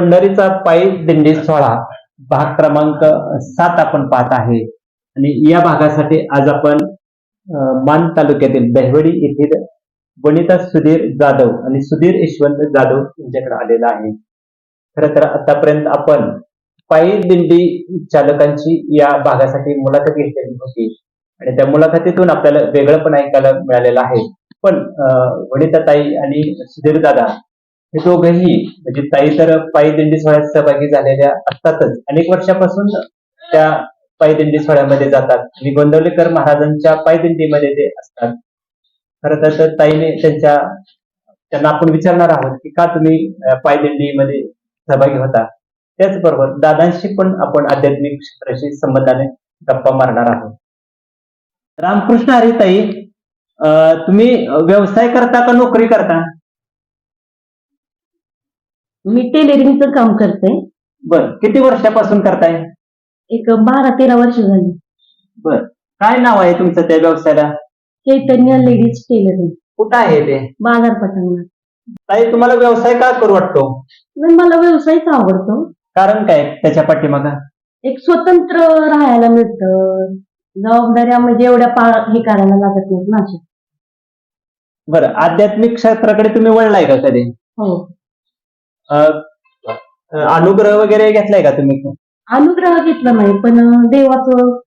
पंढरीचा पायी दिंडी सोहळा भाग क्रमांक सात आपण पाहत आहे. आणि या भागासाठी आज आपण मान तालुक्यातील दहिवडी येथील वनिता सुधीर जाधव आणि सुधीर यशवंत जाधव यांच्याकडे आलेला आहे. खर तर आतापर्यंत आपण पायी दिंडी चालकांची या भागासाठी मुलाखत घेतलेली होती. आणि त्या मुलाखतीतून आपल्याला वेगळं पण ऐकायला मिळालेलं आहे. पण अं, वनिताताई आणि सुधीर दादा हे दोघंही म्हणजे ताई तर पायी दिंडी सोहळ्यात सहभागी झालेल्या असतातच. अनेक वर्षापासून त्या पायी दिंडी सोहळ्यामध्ये जातात. आणि गोंदवलेकर महाराजांच्या पायी दिंडीमध्ये ते असतात. खरं तर ताईने त्यांच्या त्यांना आपण विचारणार आहोत की का तुम्ही अं, पायी दिंडीमध्ये सहभागी होता? त्याचबरोबर दादांशी पण आपण आध्यात्मिक क्षेत्राशी संबंधाने गप्पा मारणार आहोत. रामकृष्ण हरी ताई तुम्ही व्यवसाय करता का नोकरी करता? मी टेलरिंगचं काम करते. बर किती वर्षापासून करताय? एक बारा तेरा वर्ष झाली. बर काय नाव आहे तुमचं त्या व्यवसायाला? चैतन्य लेडीज टेलरिंग कुठं आहे ते? बाजारपटांना ताई तुम्हाला व्यवसाय का करू वाटतो? नाही, मला व्यवसायच आवडतो. कारण काय त्याच्या पाठीमागा? एक स्वतंत्र राहायला मिळतं. जबाबदाऱ्या म्हणजे एवढ्या पा हे करायला लागत नाहीत ना अशा. बरं आध्यात्मिक क्षेत्राकडे तुम्ही वळलाय का कधी? हो. अनुग्रह वगैरे घेतलाय का तुम्ही अनुग्रह घेतला नाही पण देवाचं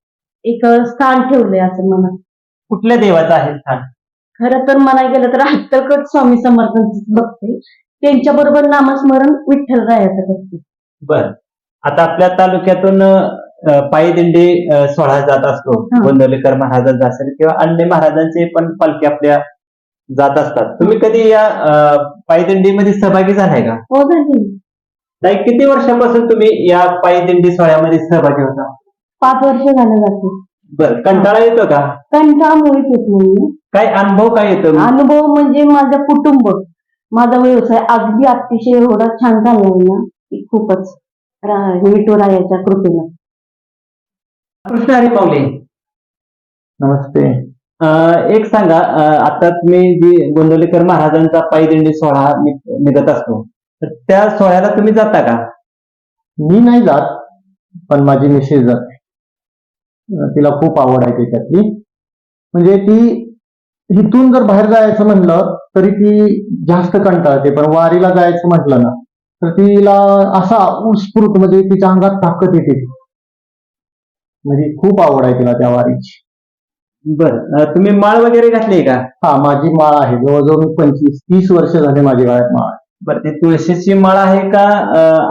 एक स्थान ठेवलंय असं मला कुठल्या देवाचं आहे स्थान? खरं तर म्हणायला गेलं तर हत्तरकट स्वामी समर्थांच बघते. त्यांच्या बरोबर नामस्मरण विठ्ठल रायाचं करते. बर. आता आपल्या तालुक्यातून पायी दिंडी सोहळा जात असतो. हा. गोंदवलेकर महाराजांचा असेल किंवा अन्य महाराजांचे पण पालखी आपल्या जात असतात. तुम्ही कधी या अं, पायी दिंडीमध्ये सहभागी झालाय का? हो झाली. ताई किती वर्षापासून तुम्ही या पायी दिंडी सोहळ्यामध्ये सहभागी होता? पाच वर्ष झालं जाते. बर कंटाळा येतो का? कंटाळा मुळीच येत नाही. काय अनुभव काय येतो? अनुभव म्हणजे माझं कुटुंब. माझा व्यवसाय अगदी अतिशय एवढा छान चाललाय ना की खूपच. रा- विठुरायाच्या कृपेनं. कृष्ण हरी माऊली नमस्ते. एक सांगा आता मी जी गोंदवलेकर महाराजांचा पायदिंडी सोहळा निघत असतो तर त्या सोहळ्याला तुम्ही जाता का? मी नाही जात पण माझी मिसेस जाते. तिला खूप आवड आहे त्याच्यातली. म्हणजे ती इथून जर बाहेर जायचं म्हणलं तरी ती जास्त कंटाळते पण वारीला जायचं म्हटलं ना तर तिला असा उत्स्फूर्त म्हणजे तिच्या अंगात ताकद येते. म्हणजे खूप आवड आहे तिला त्या वारीची. बर. तुम्ही माळ वगैरे घातली का? हा माझी माळ आहे. जवळजवळ मी पंचवीस तीस वर्ष झाले माझी गळ्यात माळ. बर ती तुळशीची माळ आहे का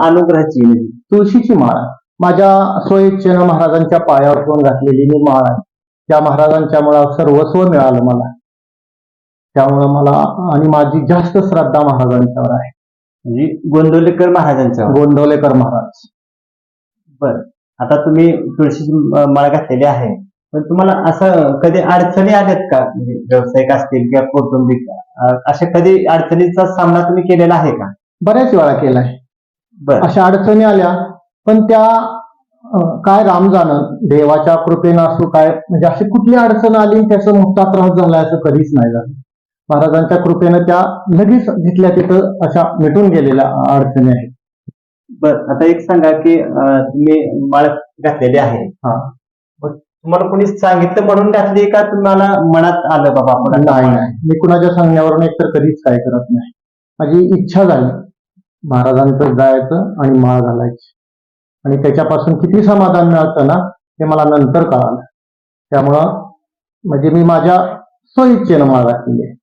अनुग्रहाची? तुळशीची माळ आहे. माझ्या स्वइच्छेनं महाराजांच्या पायावर ठेवून घातलेली मी माळ आहे. त्या महाराजांच्या मुळा सर्वस्व मिळालं मला. त्यामुळं मला आणि माझी जास्त श्रद्धा महाराजांच्यावर आहे. म्हणजे गोंदवलेकर महाराजांच्या गोंदवलेकर महाराज. बर. आता तुम्ही तुळशीची माळ घातलेली आहे. पण तुम्हाला असं कधी अडचणी आल्यात का? म्हणजे व्यावसायिक असतील किंवा कौटुंबिक अशा कधी अडचणीचा सामना तुम्ही केलेला आहे का? बऱ्याच वेळा केलाय बर. अशा अडचणी आल्या पण त्या काय राम जाणं देवाच्या कृपेनं असो काय म्हणजे अशी कुठली अडचण आली त्याचा मोठा त्रास झाला असं कधीच नाही झालं. महाराजांच्या कृपेनं त्या लगेच जिथल्या तिथं अशा मिटून गेलेल्या अडचणी आहेत. बर आता एक सांगा की तुम्ही माळ घातलेली आहे. हा. तुम्हाला कोणी सांगितलं म्हणून घातली का? तुम्हाला मनात आलं बाबा आपण नाही नाही. मी कुणाच्या सांगण्यावरून एकतर कधीच काय करत नाही. माझी इच्छा झाली. महाराजांचं जायचं आणि माळ घालायची. आणि त्याच्यापासून किती समाधान मिळतं ना हे मला नंतर कळालं. त्यामुळं म्हणजे मी माझ्या स्वइच्छेनं माळ घातलेली आहे.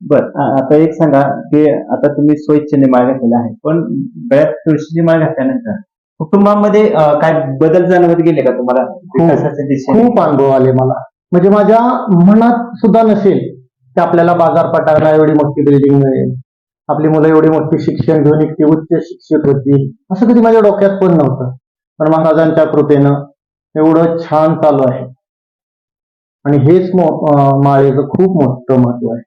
बर आता एक सांगा की आता तुम्ही स्वइच्छेने माळ घातलेला आहे. पण गळ्यात तुळशीची माळ घातल्यानंतर कुटुंबामध्ये अं, काय बदल जाणवत गेले का तुम्हाला? विकासाच्या दिशेने खूप अनुभव आले मला. म्हणजे माझ्या मनात सुद्धा नसेल की आपल्याला बाजारपटाला एवढी मोठी बिल्डिंग मिळेल. आपली मुलं एवढी मोठी शिक्षण घेऊन इतकी उच्च शिक्षित होतील. असं कधी माझ्या डोक्यात पण नव्हतं. पण महाराजांच्या कृपेनं एवढं छान चालू आहे. आणि हेच मो- अं, माळेचं खूप मोठं महत्त्व आहे.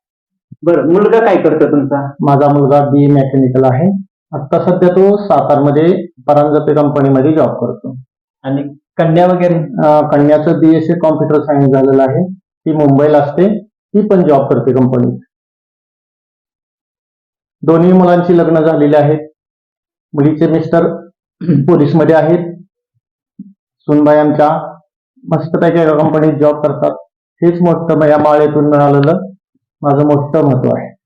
बर मुलगा काय करतो तुमचा? माझा मुलगा बी मेकॅनिकल आहे. आता सध्या तो सातारमध्ये परांजपे कंपनीमध्ये जॉब करतो. आणि कन्या वगैरे? अं, कन्याचं B S C computer science झालेलं आहे. ती मुंबईला असते. ती पण जॉब करते कंपनीत दोन्ही मुलांची लग्न झालेली आहेत. मुलीचे मिस्टर पोलीसमध्ये आहेत. सुनबाई आमच्या मस्तपैकी एका कंपनीत जॉब करतात. हेच मोठं या माळेतून मिळालेलं. माझं मोठं महत्त्व आहे.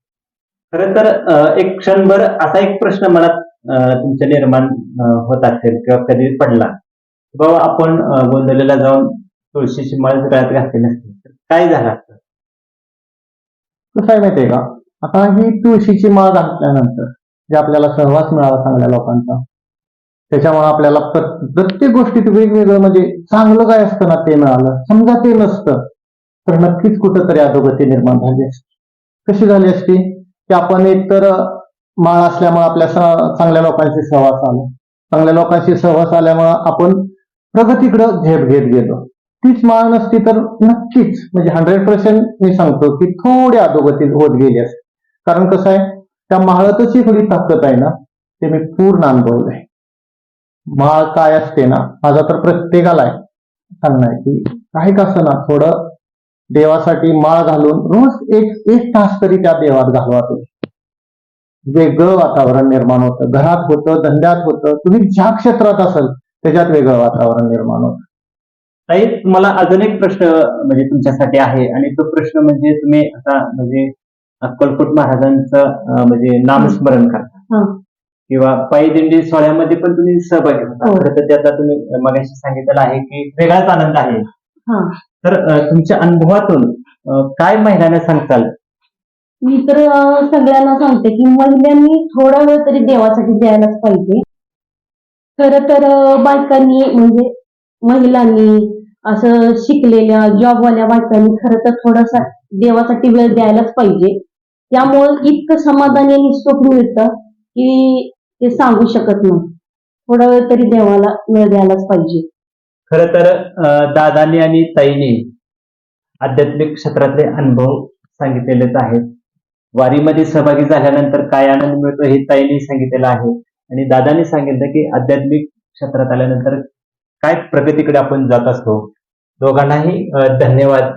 खरं तर एक क्षणभर असा एक प्रश्न मनात तुमच्या निर्माण होत असेल किंवा कधी पडला. बाबा आपण अं, गोंधळीला जाऊन तुळशीची माळ गळ्यात घातली नसते. तर काय झालं असतं? कसं आहे माहितीये का? आता ही तुळशीची माळ घातल्यानंतर जे आपल्याला सहवास मिळाला चांगल्या लोकांचा त्याच्यामुळे आपल्याला प्रत्येक गोष्टीत वेगवेगळं म्हणजे चांगलं काय असतं ना ते मिळालं. समजा ते नसतं तर नक्कीच कुठंतरी अधोगती निर्माण झाली असती. कशी झाली असती? की आपण एकतर माळ असल्यामुळे आपल्या चांगल्या लोकांशी सहवास आला. चांगल्या लोकांशी सहवास आल्यामुळं आपण प्रगतीकडे झेप घेत गेलो. तीच माळ नसती तर नक्कीच म्हणजे हंड्रेड पर्सेंट मी सांगतो की थोडी अधोगती होत गेली असते. कारण कसं आहे त्या माळातच एवढी ताकद आहे ना ते मी पूर्ण अनुभवलंय माळ काय असते ना माझा तर प्रत्येकाला आहे. सांगणार आहे की काही कसं ना थोडं देवासाठी माळ घालून रोज एक एक तास तरी त्या देवात घालवा तुम्ही. वेगळं वातावरण निर्माण होतं. घरात होतं धंद्यात होतं. तुम्ही ज्या क्षेत्रात असाल त्याच्यात वेगळं वातावरण निर्माण होतं. ताई मला अजून एक प्रश्न म्हणजे तुमच्यासाठी आहे. आणि तो प्रश्न म्हणजे तुम्ही आता म्हणजे अक्कलकोट महाराजांचं म्हणजे नामस्मरण करता. हं. किंवा पायी दिंडी सोहळ्यामध्ये पण तुम्ही सहभागी होता. हो. खरं तर त्याचा तुम्ही मगाशी सांगितलेलं आहे की वेगळाच आनंद आहे. तर तुमच्या अनुभवातून काय महिलांना सांगताल? मी तर सगळ्यांना सांगते की महिलांनी थोडा वेळ तरी देवासाठी द्यायलाच पाहिजे. खरं तर बायकांनी म्हणजे महिलांनी असं शिकलेल्या जॉबवाल्या बायकांनी खरं तर थोडासा देवासाठी वेळ द्यायलाच पाहिजे. त्यामुळे इतकं समाधान आणि सुख मिळतं की ते सांगू शकत नाही. थोडा वेळ तरी देवाला वेळ द्यायलाच पाहिजे. खरं तर दादानी आणि ताईनी आध्यात्मिक क्षेत्रातले अनुभव सांगितलेलेच आहेत. वारीमध्ये सहभागी झाल्यानंतर काय आनंद मिळतो हे ताईने सांगितलेलं आहे. आणि दादाने सांगितलं की आध्यात्मिक क्षेत्रात आल्यानंतर काय प्रगतीकडे आपण जात असतो. दोघांनाही धन्यवाद.